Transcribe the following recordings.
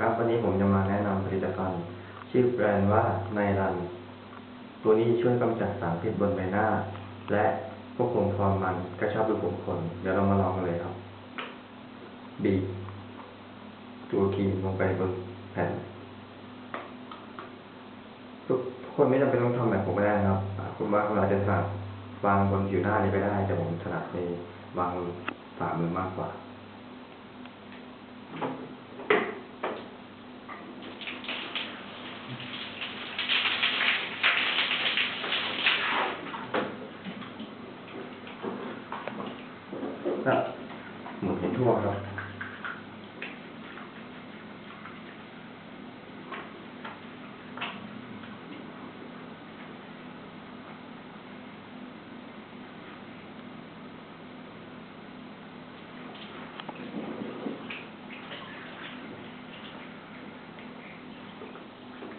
ครับวันนี้ผมจะมาแนะนำผลิตภัณฑ์ชื่อแบรนด์ว่าไนรัน ตัวนี้ช่วยกำจัดสารพิษบนใบหน้า และควบคุมความมันกระชับรูขุมขนเดี๋ยวเรามาลองกันเลยครับ บีบตัวครีมลงไปบนแผ่นทุกคนไม่จำเป็นต้องทำแบบผมก็ได้นะครับ คุณว่าคุณอาจจะถนัดวางบนผิวหน้านี้ก็ได้ แต่ผมถนัดในวางฝ่ามือมากกว่า ก็หมุนให้ทั่วครับ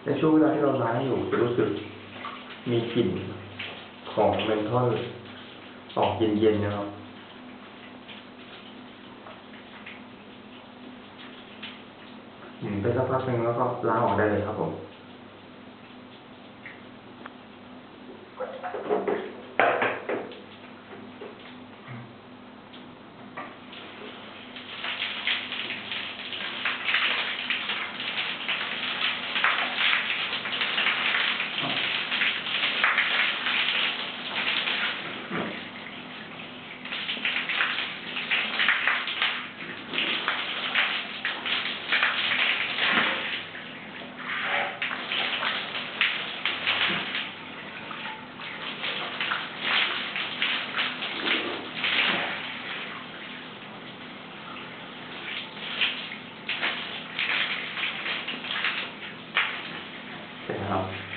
ในช่วงเวลาที่เราล้างอยู่จะรู้สึกมีกลิ่นของเมนทอลออกเย็นๆนะครับ อืม ไปสักพักหนึ่งแล้วก็ล้างออกได้เลยครับผม เ